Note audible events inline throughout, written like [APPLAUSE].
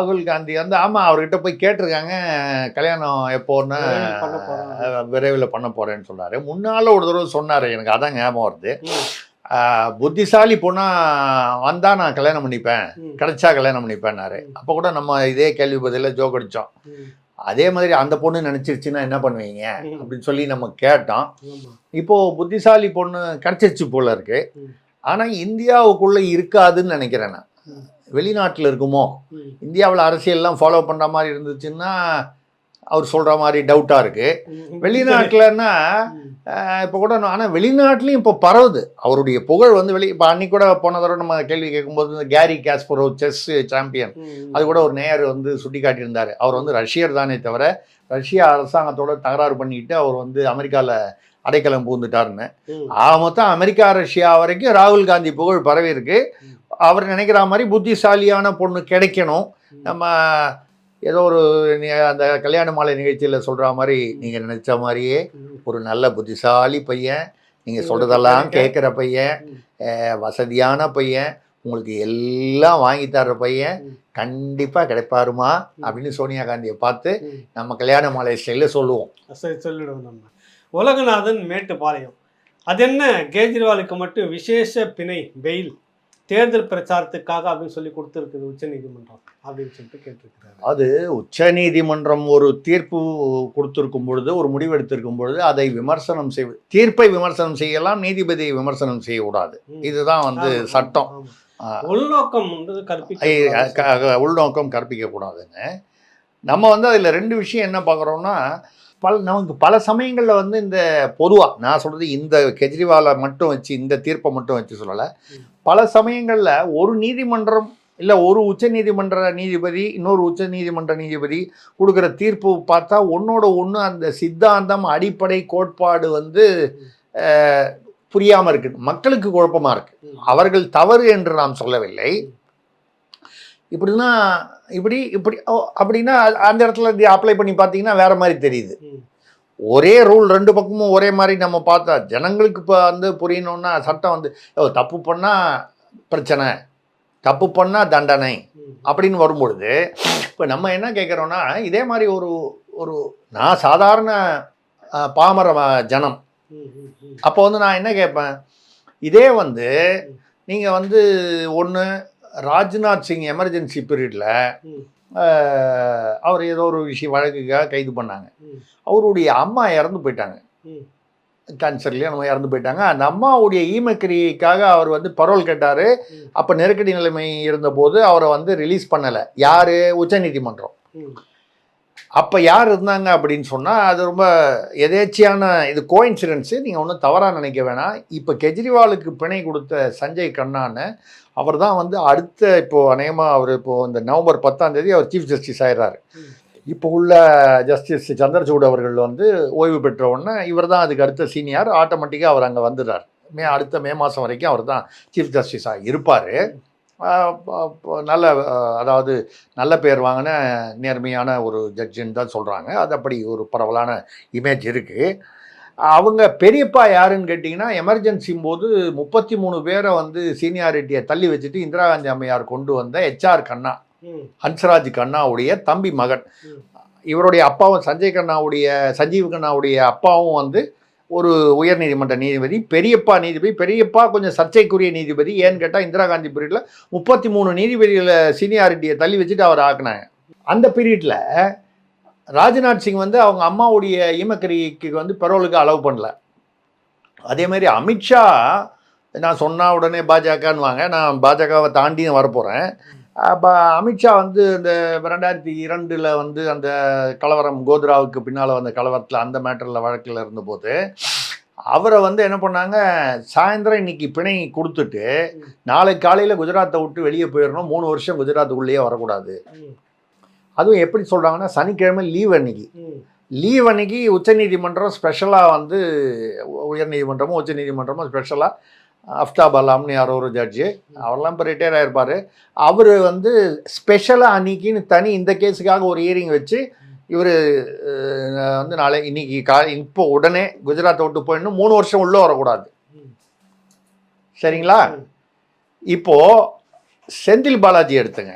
ராகுல் காந்தி வந்து ஆமாம் அவர்கிட்ட போய் கேட்டிருக்காங்க கல்யாணம் எப்போன்னு விரைவில் பண்ண போகிறேன்னு சொன்னார். முன்னால் ஒரு தடவை சொன்னார் எனக்கு அதான் ஞாபகம் வருது. புத்திசாலி பொண்ணா வந்தா நான் கல்யாணம் பண்ணிப்பேன். கிடைச்சா கல்யாணம் பண்ணிப்பேன்னாரு. அப்போ கூட நம்ம இதே கேள்வி பதில ஜோக் அடிச்சோம். ம், அதே மாதிரி அந்த பொண்ணு நினைச்சிருச்சுன்னா என்ன பண்ணுவீங்க. அப்படின்னு சொல்லி நம்ம கேட்டோம். ஆமா. இப்போ புத்திசாலி பொண்ணு கிடைச்சிருச்சு போல இருக்கு. ம். ஆனா இந்தியாவுக்குள்ள இருக்காதுன்னு நினைக்கிறேன் நான். வெளிநாட்டில் இருக்குமோ? இந்தியாவில் அரசியல்லாம் ஃபாலோ பண்ற மாதிரி இருந்துச்சுன்னா அவர் சொல்ற மாதிரி டவுட்டா இருக்கு. ம். வெளிநாட்டுலன்னா ம், இப்போ கூட ஆனால் வெளிநாட்டிலையும் இப்போ பரவுது. அவருடைய புகழ் வந்து வெளி இப்போ அன்னைக்கு கூட போன தடவை நம்ம கேள்வி கேட்கும்போது இந்த கேரி காஸ்பரோ செஸ் சாம்பியன் அது கூட ஒரு நேயர் வந்து சுட்டி காட்டியிருந்தார் அவர் வந்து ரஷ்யர் தானே தவிர ரஷ்யா அரசாங்கத்தோட தகராறு பண்ணிட்டு அவர் வந்து அமெரிக்காவில் அடைக்கலம் பூந்துட்டாருன்னு. ஆக மொத்தம் அமெரிக்கா ரஷ்யா வரைக்கும் ராகுல் காந்தி புகழ் பரவி இருக்கு அவர் நினைக்கிற மாதிரி புத்திசாலியான பொண்ணு கிடைக்கணும். நம்ம ஏதோ ஒரு அந்த கல்யாண மாலை நிகழ்ச்சியில் சொல்கிற மாதிரி நீங்கள் நினைச்ச மாதிரியே. ஒரு நல்ல புத்திசாலி பையன் நீங்கள் சொல்கிறதெல்லாம் கேட்குற பையன் வசதியான பையன் உங்களுக்கு எல்லாம் வாங்கி தர்ற பையன். கண்டிப்பாக கிடைப்பாருமா? அப்படின்னு சோனியா காந்தியை பார்த்து. நம்ம கல்யாண மாலை ஸ்டைலில் சொல்லுவோம். சொல்லிடுவோம் நம்ம. உலகநாதன் மேட்டுப்பாளையம். அது என்ன கேஜ்ரிவாலுக்கு மட்டும் விசேஷ பிணை பெயில் தேர்தல் பிரச்சாரத்துக்காக அப்படின்னு சொல்லி கொடுத்துருக்குது உச்சநீதிமன்றம் அப்படின்னு சொல்லிட்டு கேட்டிருக்கிறாரு. அது உச்சநீதிமன்றம் ஒரு தீர்ப்பு கொடுத்திருக்கும் பொழுது ஒரு முடிவு எடுத்திருக்கும் பொழுது அதை விமர்சனம் செய் தீர்ப்பை விமர்சனம் செய்யலாம் நீதிபதியை விமர்சனம் செய்யக்கூடாது. இதுதான் வந்து சட்டம். உள்நோக்கம் கற்பிக்க உள்நோக்கம் கற்பிக்க கூடாதுங்க. நம்ம வந்து அதில் ரெண்டு விஷயம் என்ன பார்க்குறோம்னா பல நமக்கு பல சமயங்களில் வந்து இந்த பொதுவாக நான் சொல்கிறது இந்த கெஜ்ரிவாலை மட்டும் வச்சு இந்த தீர்ப்பை மட்டும் வச்சு சொல்லலை. பல சமயங்களில் ஒரு நீதிமன்றம் இல்லை ஒரு உச்ச நீதிமன்ற நீதிபதி இன்னொரு உச்ச நீதிமன்ற நீதிபதி கொடுக்குற தீர்ப்பு பார்த்தா ஒன்னோட ஒன்று அந்த சித்தாந்தம் அடிப்படை கோட்பாடு வந்து புரியாமல் இருக்கு. மக்களுக்கு குழப்பமாக இருக்கு. ம். அவர்கள் தவறு என்று நாம் சொல்லவில்லை. இப்படின்னா இப்படி இப்படி ஓ, அப்படின்னா அந்த இடத்துல அப்ளை பண்ணி பார்த்தீங்கன்னா வேற மாதிரி தெரியுது. ஒரே ரூல் ரெண்டு பக்கமும் ஒரே மாதிரி நம்ம பார்த்தா ஜனங்களுக்கு இப்போ வந்து புரியணும்னா சட்டம் வந்து தப்பு பண்ணால் பிரச்சனை தப்பு பண்ணால் தண்டனை. அப்படின்னு வரும்பொழுது இப்போ நம்ம என்ன கேட்குறோன்னா இதே மாதிரி ஒரு ஒரு நான் சாதாரண பாமர ஜனம். அப்போ வந்து நான் என்ன கேட்பேன் இதே வந்து நீங்கள் வந்து ஒன்று ராஜ்நாத் சிங் எமர்ஜென்சி பீரியடில். அவர் ஏதோ ஒரு விஷயம் வழக்குக்காக கைது பண்ணாங்க. அவருடைய அம்மா இறந்து போயிட்டாங்க. கேன்சர்லேயே நம்ம இறந்து போயிட்டாங்க அந்த அம்மாவுடைய ஈமக்கிரிக்காக அவர் வந்து பரோல் கேட்டார். அப்போ நெருக்கடி நிலைமை இருந்தபோது அவரை வந்து ரிலீஸ் பண்ணலை யார் உச்சநீதிமன்றம். அப்போ யார் இருந்தாங்க அப்படின்னு சொன்னால் அது ரொம்ப எதேச்சியான இது கோயின்சிடென்ஸு நீங்கள் ஒன்றும் தவறாக நினைக்க வேணாம். இப்போ கெஜ்ரிவாலுக்கு பிணை கொடுத்த சஞ்சய் கண்ணான்னு அவர் தான் வந்து அடுத்த இப்போது அநேகமாக அவர் இப்போது இந்த நவம்பர் பத்தாம் தேதி அவர் சீஃப் ஜஸ்டிஸ் ஆயிடுறாரு இப்போ உள்ள ஜஸ்டிஸ் சந்திரசூட் அவர்கள் வந்து ஓய்வு பெற்ற உடனே இவர் தான் அதுக்கு அடுத்த சீனியர் ஆட்டோமேட்டிக்காக அவர் அங்கே வந்துடுறார். மே அடுத்த மே மாதம் வரைக்கும் அவர் தான் சீஃப் ஜஸ்டிஸாக இருப்பார். நல்ல அதாவது நல்ல பேர் வாங்கின நேர்மையான ஒரு ஜட்ஜுன்னு தான் சொல்கிறாங்க அது அப்படி ஒரு பரவலான இமேஜ் இருக்குது அவங்க பெரியப்பா யாருன்னு கேட்டிங்கன்னா எமர்ஜென்சி போது முப்பத்தி மூணு பேரை வந்து சீனியாரிட்டியை தள்ளி வச்சுட்டு இந்திரா காந்தி அம்மையார் கொண்டு வந்த ஹெச்ஆர் கண்ணா. ஹன்ஸ்ராஜ் கண்ணாவுடைய தம்பி மகன். இவருடைய அப்பாவும் சஞ்சய் கண்ணாவுடைய சஞ்சீவ் கண்ணாவுடைய அப்பாவும் வந்து ஒரு உயர்நீதிமன்ற நீதிபதி பெரியப்பா நீதிபதி பெரியப்பா கொஞ்சம் சர்ச்சைக்குரிய நீதிபதி. ஏன்னு கேட்டால் இந்திரா காந்தி பீரியடில் முப்பத்தி மூணு நீதிபதிகளை சீனியாரிட்டியை தள்ளி வச்சுட்டு அவர் ஆக்குனாங்க. அந்த பீரியடில் ராஜ்நாத் சிங் வந்து அவங்க அம்மாவுடைய ஈமக்கரிக்கு வந்து பெரோலுக்கு அலோவ் பண்ணல. அதே மாதிரி அமித்ஷா நான் சொன்னால் உடனே பாஜகன்னுவாங்க. நான் பாஜகவை தாண்டி வரப்போகிறேன் அப்போ அமித்ஷா வந்து இந்த ரெண்டாயிரத்தி இரண்டில் வந்து அந்த கலவரம் கோத்ராவுக்கு பின்னால் வந்த கலவரத்தில் அந்த மேட்டரில் வழக்கில் இருந்தபோது அவரை வந்து என்ன பண்ணாங்க சாயந்தரம் இன்னைக்கு பிணை கொடுத்துட்டு நாளைக்கு காலையில் குஜராத்தை விட்டு வெளியே போயிடணும் மூணு வருஷம் குஜராத்துக்குள்ளேயே வரக்கூடாது. அதுவும் எப்படி சொல்கிறாங்கன்னா சனிக்கிழமை லீவ் அன்னைக்கு. லீவ் அன்னைக்கு உச்சநீதிமன்றம் ஸ்பெஷலாக வந்து உயர்நீதிமன்றமும் உச்சநீதிமன்றமும் ஸ்பெஷலாக அஃப்தாப் அலாம்னு யாரோ ஒரு ஜட்ஜு அவரெல்லாம் இப்போ ரிட்டையர் ஆகிருப்பார் அவர் வந்து ஸ்பெஷலாக அன்னைக்குன்னு தனி இந்த கேஸுக்காக ஒரு ஹியரிங் வச்சு இவர் வந்து நாளை இன்னைக்கு கா இப்போ உடனே குஜராத்தை விட்டு போயிடணும். மூணு வருஷம் உள்ளே வரக்கூடாது. சரிங்களா? இப்போது செந்தில் பாலாஜி எடுத்துங்க.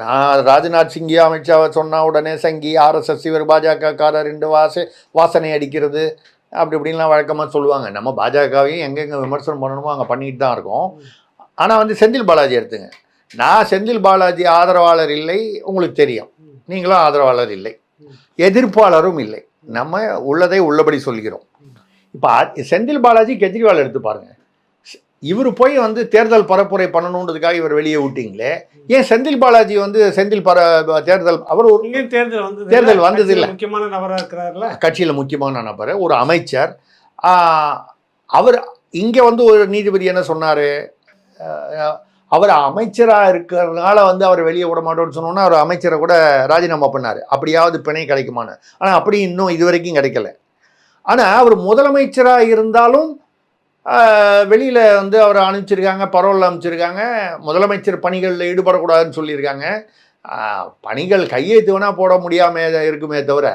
நான் ராஜ்நாத் சிங்கி அமித்ஷாவை சொன்னால் உடனே சங்கி ஆர்எஸ்எஸ் இவர் பாஜக காரர் ரெண்டு வாச வாசனை அடிக்கிறது. அப்படி இப்படின்லாம் வழக்கமாக சொல்லுவாங்க. நம்ம பாஜகவையும் எங்கெங்கே விமர்சனம் பண்ணணுமோ அங்கே பண்ணிட்டு தான் இருக்கோம். ஆனால் வந்து செந்தில் பாலாஜி எடுத்துங்க. நான் செந்தில் பாலாஜி ஆதரவாளர் இல்லை உங்களுக்கு தெரியும். நீங்களும் ஆதரவாளர் இல்லை. எதிர்ப்பாளரும் இல்லை. நம்ம உள்ளதை உள்ளபடி சொல்கிறோம். இப்போ செந்தில் பாலாஜி கெஜ்ரிவால் எடுத்து பாருங்க. இவர் போய் வந்து தேர்தல் பரப்புரை பண்ணணுன்றதுக்காக இவர் வெளியே விட்டீங்களே. ஏன் செந்தில் பாலாஜி வந்து செந்தில் பர தேர்தல் அவர் ஒரு தேர்தல் வந்தது தேர்தல் வந்தது இல்ல. முக்கியமான நபரா இருக்கிறாருல? கட்சியில் முக்கியமான நபர் ஒரு அமைச்சர். அவர் இங்கே வந்து ஒரு நீதிபதி என்ன சொன்னார்? அவர் அமைச்சராக இருக்கிறதுனால வந்து அவர் வெளியே விட மாட்டோம்னு சொன்னோன்னா அவர் அமைச்சரை கூட ராஜினாமா பண்ணார். அப்படியாவது பிணை கிடைக்குமான்னு. ஆனால் அப்படி இன்னும் இது வரைக்கும் கிடைக்கல. ஆனால் அவர் முதலமைச்சராக இருந்தாலும் வெளியில் வந்து அவரை அனுப்பிச்சிருக்காங்க பரோலில் அனுப்பிச்சிருக்காங்க. முதலமைச்சர் பணிகளில் ஈடுபடக்கூடாதுன்னு சொல்லியிருக்காங்க. பணிகள் கையெழுத்து வேணால் போட முடியாமல் இருக்குமே தவிர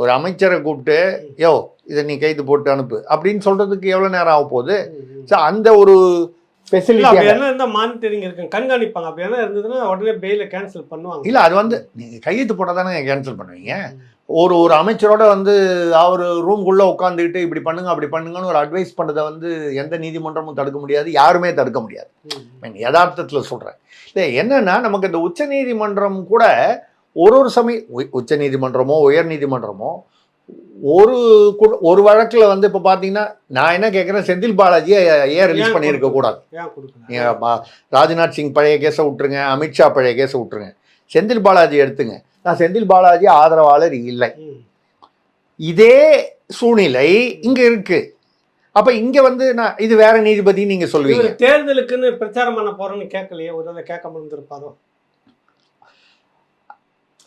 ஒரு அமைச்சரை கூப்பிட்டு யோ இதை நீ கைது போட்டு அனுப்பு அப்படின்னு சொல்கிறதுக்கு எவ்வளோ நேரம் ஆக போகுது ஸோ அந்த ஒரு ஃபெசிலிட்டி என்ன இருந்தா மானிட்டரிங் இருக்கு கண்காணிப்பாங்க. அப்படி என்ன இருந்ததுன்னா உடனே பெயில கேன்சல் பண்ணுவாங்க. இல்லை அது வந்து நீங்கள் கையெழுத்து போட்டால் தானே கேன்சல் பண்ணுவீங்க. ஒரு ஒரு அமைச்சரோட வந்து அவர் ரூம்குள்ளே உட்காந்துக்கிட்டு இப்படி பண்ணுங்க அப்படி பண்ணுங்கன்னு ஒரு அட்வைஸ் பண்ணதை வந்து எந்த நீதிமன்றமும் தடுக்க முடியாது யாருமே தடுக்க முடியாது. யதார்த்தத்தில் சொல்கிறேன் இல்லை என்னன்னா நமக்கு இந்த உச்ச நீதிமன்றம் கூட ஒரு ஒரு சமயம் உ- உச்ச நீதிமன்றமோ உயர் நீதிமன்றமோ ஒரு ஒரு வழக்கில் வந்து இப்போ பார்த்தீங்கன்னா நான் என்ன கேட்குறேன் செந்தில் பாலாஜியை ஏன் ரிலீஸ் பண்ணியிருக்க கூடாது? ராஜ்நாத் சிங் பழைய கேஸை விட்டுருங்க அமித்ஷா பழைய கேஸை விட்டுருங்க. செந்தில் பாலாஜி எடுத்துங்க. நான் செந்தில் பாலாஜி ஆதரவாளர் இல்லை. இதே சூழ்நிலை இங்க இருக்கு. அப்ப இங்க வந்து நான் இது வேற நீதிபதி நீங்க சொல்லுவீங்க. தேர்தலுக்குன்னு பிரச்சாரம் பண்ண போறேன்னு கேட்கலையே ஒரு வேளை கேட்காம இருந்திருப்பாரோ?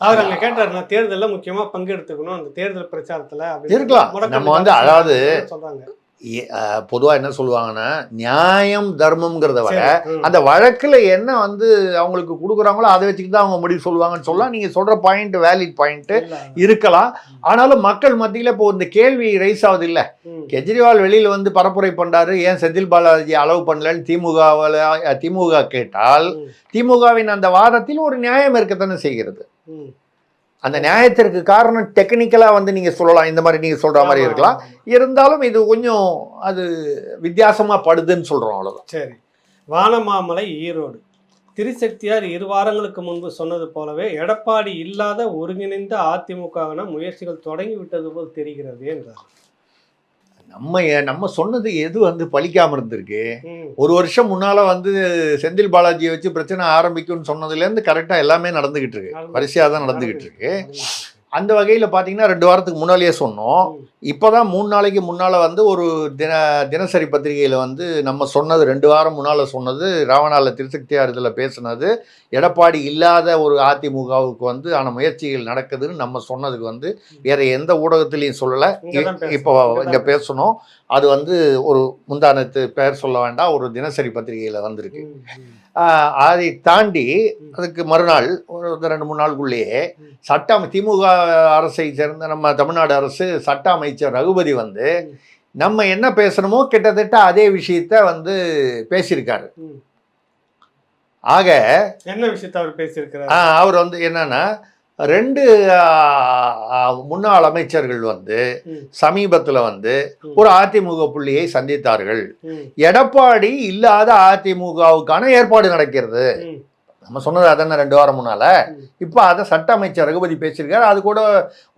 அவர் அங்க கேட்டாரு நான் தேர்தல்ல முக்கியமா பங்கெடுத்துக்கணும் அந்த தேர்தல் பிரச்சாரத்துல இருக்கலாம். நம்ம வந்து அதாவது சொல்றாங்க ஏ- அஹ், பொதுவா என்ன சொல்லுவாங்கன்னா நியாயம் தர்மம்ங்கிறத விட. அந்த வழக்குல என்ன வந்து அவங்களுக்கு கொடுக்குறாங்களோ அதை வச்சுக்கிட்டு தான் அவங்க முடிவு சொல்லுவாங்கன்னு சொல்லலாம் நீங்க சொல்ற பாயிண்ட் வேலிட் பாயிண்ட் இல்ல. இருக்கலாம் ஆனாலும் மக்கள் மத்தியில இப்போ இந்த கேள்வி ரைஸ் ஆகுது இல்ல. கெஜ்ரிவால் வெளியில வந்து பரப்புரை பண்றாரு ஏன் செந்தில் பாலாஜி அலோவ் பண்ணலன்னு திமுகவில் திமுக கேட்டால். திமுகவின் அந்த வாதத்தில் ஒரு நியாயம் இருக்கத்தானே செய்கிறது. அந்த நியாயத்திற்கு காரணம் டெக்னிக்கலா வந்து நீங்க சொல்லலாம் இந்த மாதிரி நீங்க சொல்ற மாதிரி இருக்கலாம். இருந்தாலும் இது கொஞ்சம் அது வித்தியாசமா படுதுன்னு சொல்றோம் அவ்வளவுதான். சரி. வானமாமலை ஈரோடு. திருசக்தியார் இரு வாரங்களுக்கு முன்பு சொன்னது போலவே எடப்பாடி இல்லாத ஒருங்கிணைந்த அதிமுகவின முயற்சிகள் தொடங்கி விட்டது போல் தெரிகிறது என்றார். நம்ம நம்ம சொன்னது எது வந்து பலிக்காம இருந்திருக்கு. ஒரு வருஷம் முன்னால வந்து செந்தில் பாலாஜியை வச்சு பிரச்சனை ஆரம்பிக்கும்னு சொன்னதுல இருந்து கரெக்டா எல்லாமே நடந்துகிட்டு இருக்கு. நடந்து- வரிசையா தான் நடந்துகிட்டு இருக்கு. அந்த வகையில் பார்த்தீங்கன்னா ரெண்டு வாரத்துக்கு முன்னாலேயே சொன்னோம். ம். இப்போதான் மூணு நாளைக்கு முன்னால் வந்து ஒரு தின தினசரி பத்திரிகையில் வந்து நம்ம சொன்னது ரெண்டு வாரம் முன்னால் சொன்னது ராவணால திருசக்தியார் இதில் பேசுனது எடப்பாடி இல்லாத ஒரு அதிமுகவுக்கு வந்து ஆன முயற்சிகள் நடக்குதுன்னு நம்ம சொன்னதுக்கு வந்து வேற எந்த ஊடகத்திலையும் சொல்லலை. இப்போ இங்கே பேசணும் அது வந்து ஒரு முந்தானத்து பெயர் சொல்ல வேண்டாம் ஒரு தினசரி பத்திரிகையில் வந்திருக்கு அதை தாண்டி. அதுக்கு மறுநாள் ஒரு ரெண்டு மூணு நாளுக்குள்ளேயே. சட்ட திமுக அரசை சேர்ந்த நம்ம தமிழ்நாடு அரசு சட்ட அமைச்சர் ரகுபதி வந்து. நம்ம என்ன பேசணுமோ கிட்டத்தட்ட அதே விஷயத்த வந்து பேசியிருக்காரு. ஆக என்ன விஷயத்த அவர் பேசியிருக்கிறார் அவர் வந்து என்னன்னா ரெண்டு முன்னாள் அமைச்சர்கள் வந்து. சமீபத்தில் வந்து. ஒரு அதிமுக புள்ளியை சந்தித்தார்கள். எடப்பாடி இல்லாத அதிமுகவுக்கான ஏற்பாடு நடக்கிறது. நம்ம சொன்னது அதானே ரெண்டு வாரம் முன்னால. இப்போ அதை சட்ட அமைச்சர் ரகுபதி பேசியிருக்காரு. அது கூட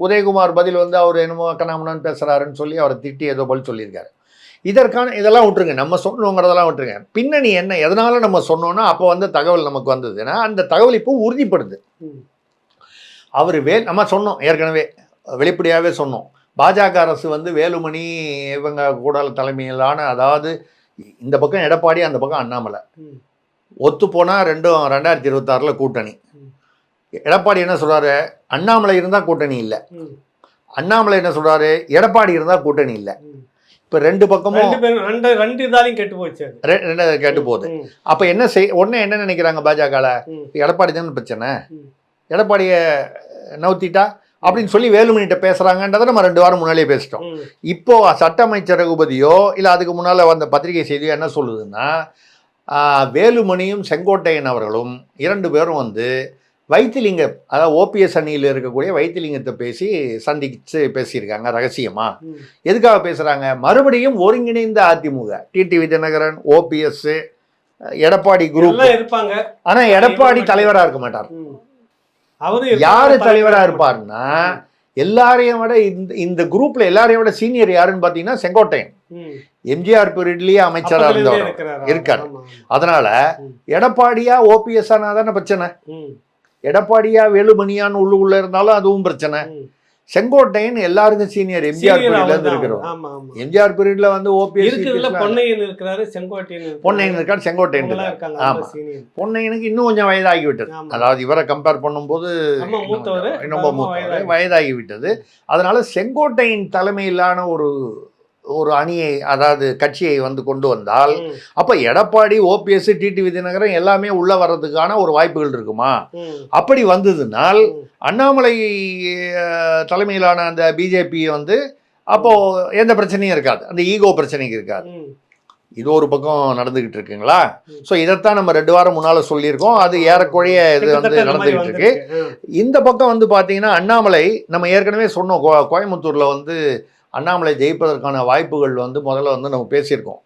உதயகுமார் பதில் வந்து அவர் என்னமோ கண்ணாமண்ணான்னு பேசுறாருன்னு சொல்லி அவரை திட்டி ஏதோ பதில் சொல்லியிருக்காரு. இதற்கான இதெல்லாம் விட்டுருங்க. நம்ம சொன்னோங்கிறதெல்லாம் விட்டுருங்க. பின்னணி என்ன? எதனால நம்ம சொன்னோம்னா அப்போ வந்து தகவல் நமக்கு வந்ததுன்னா அந்த தகவல் இப்போ உறுதிப்படுது. அவர் வே நம்ம சொன்னோம் ஏற்கனவே வெளிப்படையாகவே சொன்னோம். பாஜக அரசு வந்து வேலுமணி இவங்க கூட தலைமையிலான அதாவது இந்த பக்கம் எடப்பாடி அந்த பக்கம் அண்ணாமலை. ஒத்து போனால் ரெண்டும் ரெண்டாயிரத்தி இருபத்தாறில் கூட்டணி. எடப்பாடி என்ன சொல்றாரு? அண்ணாமலை இருந்தால் கூட்டணி இல்லை. அண்ணாமலை என்ன சொல்றாரு? எடப்பாடி இருந்தால் கூட்டணி இல்லை. இப்போ ரெண்டு பக்கமும் ரெண்டு இதாலையும் கெட்டு போச்சு ரெண்டு கேட்டு போகுது. அப்போ என்ன செய் ஒன்று என்ன நினைக்கிறாங்க பாஜகவில் ம், எடப்பாடி தானே பிரச்சனை. எடப்பாடியை நவுத்திட்டா அப்படின்னு சொல்லி வேலுமணிகிட்ட பேசுகிறாங்கன்றதை நம்ம ரெண்டு வாரம் முன்னாலே பேசிட்டோம். இப்போ சட்ட அமைச்சர் ரகுபதியோ இல்லை அதுக்கு முன்னால் வந்த பத்திரிகை செய்தியோ என்ன சொல்லுதுன்னா வேலுமணியும் செங்கோட்டையன் அவர்களும் இரண்டு பேரும் வந்து வைத்திலிங்க அதாவது ஓபிஎஸ் அணியில் இருக்கக்கூடிய வைத்திலிங்கத்தை பேசி சந்திச்சு பேசியிருக்காங்க ரகசியமா. ம். எதுக்காக பேசுறாங்க? மறுபடியும் ஒருங்கிணைந்த AIADMK TTV Dhinakaran OPS Edappadi group இருப்பாங்க. ஆனா எடப்பாடி தலைவரா இருக்க மாட்டார். ம். அவரும் யாரு தலைவரா இருப்பாருன்னா எல்லாரையும் விட இந்த இந்த குரூப்ல எல்லாரையும் விட சீனியர் யாருன்னு பாத்தீங்கன்னா செங்கோட்டையன். எம்ஜிஆர் பீரியட்லயே அமைச்சரா இருந்தவர். இருக்காரு. அதனால. எடப்பாடியா ஓபிஎஸ் ஆனா தானே பிரச்சனை. எடப்பாடியா வேலுமணியான்னு உள்ளுக்குள்ள இருந்தாலும் அதுவும் பிரச்சனை. செங்கோட்டையன் எல்லாருக்கும் சீனியர் எம்ஜிஆர் பீரியட்ல இருந்து. இருக்கிறோம். எம்ஜிஆர் பீரியட்ல வந்து ஓபிஎஸ் இருக்குதுல பொன்னையன் இருக்கிறாரு செங்கோட்டையன். பொன்னையன் இருக்கார் செங்கோட்டையன் இருக்கார் ஆமா. பொன்னையனுக்கு இன்னும் கொஞ்சம் வயதாகி விட்டது. அதாவது இவரை கம்பேர் பண்ணும்போது ரொம்ப வயதாகி. வயதாகி விட்டது அதனால செங்கோட்டையின் தலைமையிலான ஒரு ஒரு அணியை அதாவது கட்சியை வந்து கொண்டு வந்தால். அப்ப எடப்பாடி ஓபிஎஸ் டிடிவி தினகரன் எல்லாமே உள்ள வர்றதுக்கான ஒரு வாய்ப்புகள் இருக்குமா. அப்படி வந்ததுனால். அண்ணாமலை தலைமையிலான அந்த பிஜேபி வந்து அப்போ எந்த பிரச்சனையும் இருக்காது அந்த ஈகோ பிரச்சனைக்கு இருக்காது. இது ஒரு பக்கம் நடந்துகிட்டு இருக்குங்களா. ஸோ இதைத்தான் நம்ம ரெண்டு வாரம் முன்னால சொல்லியிருக்கோம் அது ஏறக்குறைய இது வந்து நடந்துகிட்டு இருக்கு. இந்த பக்கம் வந்து பார்த்தீங்கன்னா அண்ணாமலை நம்ம ஏற்கனவே சொன்னோம் கோயம்புத்தூர்ல வந்து அண்ணாமலை ஜெயிப்பதற்கான வாய்ப்புகள் வந்து முதல்ல வந்து நம்ம பேசியிருக்கோம்.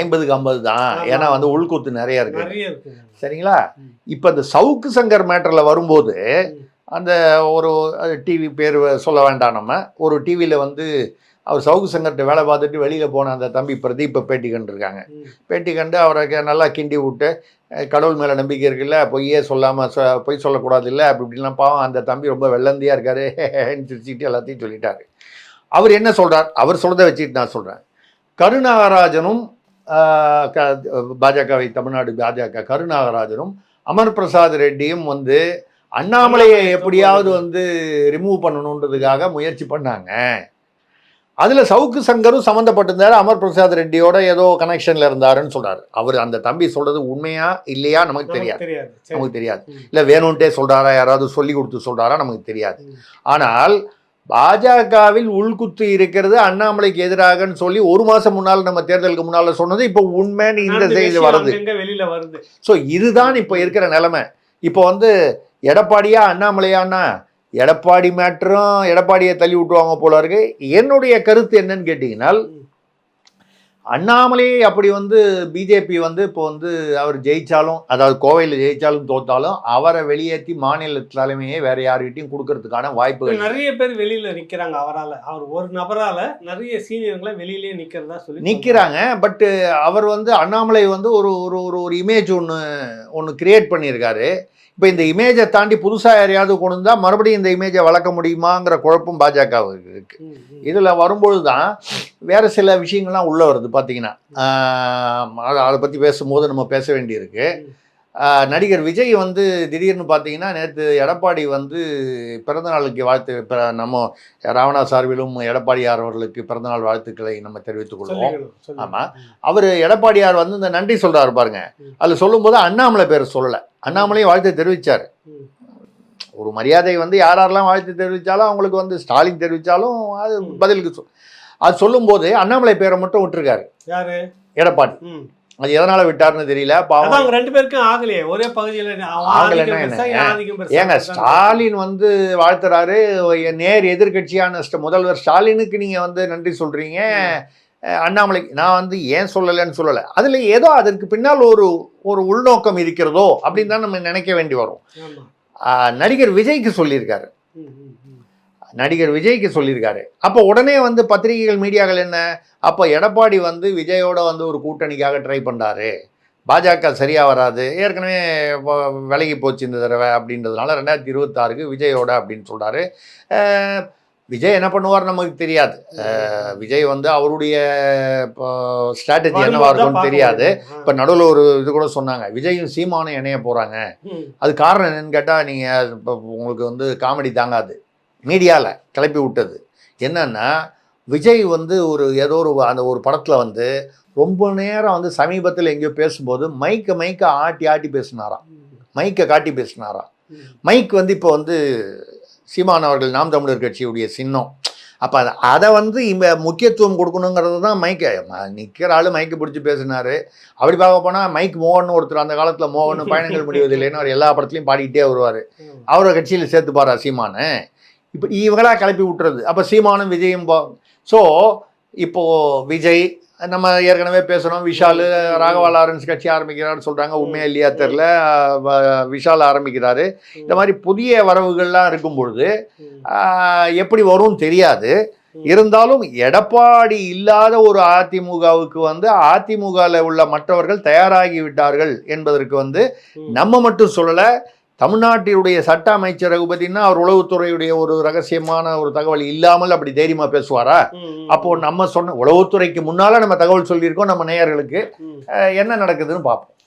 ஐம்பதுக்கு ஐம்பது தான். ஏன்னா வந்து உள்கூத்து நிறைய இருக்கு சரிங்களா. இப்போ இந்த சவுக்கு சங்கர் மேட்டரில் வரும்போது. அந்த ஒரு டிவி பேர் சொல்ல வேண்டாம் நம்ம ஒரு டிவியில் வந்து அவர் சவுக்கு சங்கர்கிட்ட வேலை பார்த்துட்டு வெளியில் போன அந்த தம்பி பிரதீப்பை பேட்டி கண்டிருக்காங்க. பேட்டி கண்டு அவரை நல்லா கிண்டி விட்டு கடவுள் மேலே நம்பிக்கை இருக்குல்ல பொய்யே சொல்லாமல் சொ பொய் சொல்லக்கூடாது இல்லை அப்படி இப்படிலாம் பாவம் அந்த தம்பி ரொம்ப வெள்ளந்தியாக இருக்காரு [LAUGHS] சிரிச்சுக்கிட்டு எல்லாத்தையும் சொல்லிட்டாரு அவர் என்ன சொல்றார்? அவர் சொல்றதை வச்சுட்டு நான் சொல்கிறேன் கருநாகராஜனும் பாஜகவை தமிழ்நாடு பாஜக கருநாகராஜனும் அமர் பிரசாத் ரெட்டியும் வந்து அண்ணாமலையை எப்படியாவது வந்து ரிமூவ் பண்ணணுன்றதுக்காக முயற்சி பண்ணாங்க. அதில் சவுக்கு சங்கரும் சம்மந்தப்பட்டிருந்தாரு அமர் பிரசாத் ரெட்டியோட ஏதோ கனெக்ஷனில் இருந்தாருன்னு சொல்றாரு. அவர் அந்த தம்பி சொல்றது உண்மையா இல்லையா நமக்கு தெரியாது. நமக்கு தெரியாது. இல்லை வேணும்ட்டே சொல்றாரா? யாராவது சொல்லி கொடுத்து சொல்றாரா? நமக்கு தெரியாது. ஆனால் பாஜகவில் உள்குத்து இருக்கிறது அண்ணாமலைக்கு எதிராகன்னு சொல்லி ஒரு மாசம் முன்னால் நம்ம தேர்தலுக்கு முன்னால சொன்னது இப்போ உண்மைன்னு இந்த செய்தி வருது. வெளியில வருது. ஸோ இதுதான் இப்போ இருக்கிற நிலைமை. இப்போ வந்து எடப்பாடியா அண்ணாமலையான்னா எடப்பாடி மேட்டரும் எடப்பாடியை தள்ளி விட்டுருவாங்க போல இருக்கு. என்னுடைய கருத்து என்னன்னு கேட்டிங்கன்னால் ம். அண்ணாமலையை அப்படி வந்து பிஜேபி வந்து இப்போ வந்து அவர் ஜெயிச்சாலும் அதாவது கோவையில் ஜெயிச்சாலும் தோத்தாலும் அவரை வெளியேற்றி மாநில தலைமையை வேற யாருக்கிட்டையும் கொடுக்கறதுக்கான வாய்ப்புகள். நிறைய பேர் வெளியில நிக்கிறாங்க அவரால அவர் ஒரு நபரால நிறைய சீனியர்களை வெளியிலேயே நிக்கிறதா சொல்லி நிற்கிறாங்க பட்டு அவர் வந்து அண்ணாமலை வந்து ஒரு ஒரு ஒரு ஒரு இமேஜ் ஒன்று ஒன்று கிரியேட் பண்ணியிருக்காரு இப்போ இந்த இமேஜை தாண்டி புதுசாக யாரையாவது கொண்டு வந்தா மறுபடியும் இந்த இமேஜை வளர்க்க முடியுமாங்கிற குழப்பம் பாஜகவுக்கு இருக்கு. ம், ம். இதில் வரும்பொழுது தான் வேறு சில விஷயங்கள்லாம் உள்ளே வருது பார்த்தீங்கன்னா அதை பற்றி பேசும்போது நம்ம பேச வேண்டியிருக்கு. நடிகர் விஜய் வந்து திடீர்னு பார்த்தீங்கன்னா நேற்று எடப்பாடி வந்து பிறந்த நாளுக்கு வாழ்த்து நம்ம ராவணா சார்பிலும் எடப்பாடியார் அவர்களுக்கு பிறந்தநாள் வாழ்த்துக்களை நம்ம தெரிவித்துக் கொள்வோம் சொல்லிக்கணும், சொல்லிக்கணும். ஆமா. அவர் எடப்பாடியார் வந்து இந்த நன்றி சொல்றாரு பாருங்க. அதில் சொல்லும்போது அண்ணாமலை பேர் சொல்லலை அண்ணாமலையும் வாழ்த்து தெரிவிச்சார் ம். ஒரு மரியாதை வந்து யார் யாரெல்லாம் வாழ்த்து தெரிவித்தாலும் அவங்களுக்கு வந்து ஸ்டாலின் தெரிவித்தாலும் அது. பதிலுக்கு சொல் அது சொல்லும்போது அண்ணாமலை பேரை மட்டும் விட்டுருக்காரு எடப்பாடி. அது எதனால விட்டாருன்னு தெரியல அவங்க ரெண்டு பேருக்கும் ஆகலையே. ஒரே பகுதியில. ஏங்க ஸ்டாலின் வந்து வாழ்த்துறாரு. நேர் எதிர்க்கட்சியான ஸ்ட- முதல்வர் ஸ்டாலினுக்கு நீங்க வந்து நன்றி சொல்றீங்க. அஹ் அண்ணாமலைக்கு நான் வந்து ஏன் சொல்லலைன்னு சொல்லலை. அதுல ஏதோ அதற்கு பின்னால் ஒரு ஒரு உள்நோக்கம் இருக்கிறதோ அப்படின்னு தான் நம்ம நினைக்க வேண்டி வரும். நடிகர் விஜய்க்கு சொல்லியிருக்காரு. நடிகர் விஜய்க்கு சொல்லியிருக்காரு. அப்போ உடனே வந்து பத்திரிகைகள் மீடியாக்கள் என்ன? அப்போ எடப்பாடி வந்து விஜயோட வந்து ஒரு கூட்டணிக்காக ட்ரை பண்ணுறாரு பாஜக சரியாக வராது. ஏற்கனவே விலகி போச்சு இந்த தடவை அப்படின்றதுனால ரெண்டாயிரத்தி இருபத்தாறுக்கு விஜயோட அப்படின்னு சொல்கிறாரு விஜய் என்ன பண்ணுவார் நமக்கு தெரியாது. விஜய் வந்து அவருடைய ஸ்ட்ராட்டஜி என்னவா இருக்கும்னு தெரியாது. இப்போ நடுவில் ஒரு இது கூட சொன்னாங்க. விஜயும் சீமானும் இணைய போகிறாங்க அது காரணம் என்னன்னு கேட்டால் நீங்கள் இப்போ உங்களுக்கு வந்து காமெடி தாங்காது. மீடியாவில் கிளப்பி விட்டது. என்னன்னா விஜய் வந்து ஒரு ஏதோ ஒரு அந்த ஒரு படத்தில் வந்து ரொம்ப நேரம் வந்து சமீபத்தில் எங்கேயோ பேசும்போது மைக்கை மைக்கை ஆட்டி ஆட்டி பேசினாராம். மைக்கை காட்டி பேசினாராம். மைக் வந்து இப்போ வந்து சீமான் அவர்கள் நாம் தமிழர் கட்சியுடைய சின்னம். அப்போ அதை வந்து இவ முக்கியத்துவம் கொடுக்கணுங்கிறது தான் மைக்கு நிற்கிற ஆள் மைக்கு பிடிச்சி பேசினாரு. அப்படி பார்க்க போனால் மைக் மோகன் ஒருத்தர் அந்த காலத்தில் மோகன் பயணங்கள் முடிவதில்லைன்னு அவர் எல்லா படத்துலையும் பாடிக்கிட்டே வருவார். அவரை கட்சியில் சேர்த்துப்பாரா சீமானு? இப்போ இவங்களாக கிளப்பி விட்டுறது. அப்போ சீமானும் விஜயும் ஸோ இப்போது விஜய் நம்ம ஏற்கனவே பேசுகிறோம் விஷால் ராகவா லாரன்ஸ் கட்சி ஆரம்பிக்கிறான்னு சொல்கிறாங்க உண்மையா இல்லையா தெரில வ- விஷால் ஆரம்பிக்கிறாரு. இந்த மாதிரி புதிய வரவுகள்லாம் இருக்கும் பொழுது எப்படி வரும்னு தெரியாது. இருந்தாலும் எடப்பாடி இல்லாத ஒரு அதிமுகவுக்கு வந்து அதிமுகவில் உள்ள மற்றவர்கள் தயாராகி விட்டார்கள் என்பதற்கு வந்து நம்ம மட்டும் சொல்லலை தமிழ்நாட்டினுடைய சட்ட அமைச்சர் ரகுபதினா அவர் உளவுத்துறையுடைய ஒரு ரகசியமான ஒரு தகவல் இல்லாமல் அப்படி தைரியமா பேசுவாரா. அப்போ நம்ம சொன்ன உளவுத்துறைக்கு முன்னால நம்ம தகவல் சொல்லியிருக்கோம் நம்ம நேயர்களுக்கு. என்ன நடக்குதுன்னு பார்ப்போம்.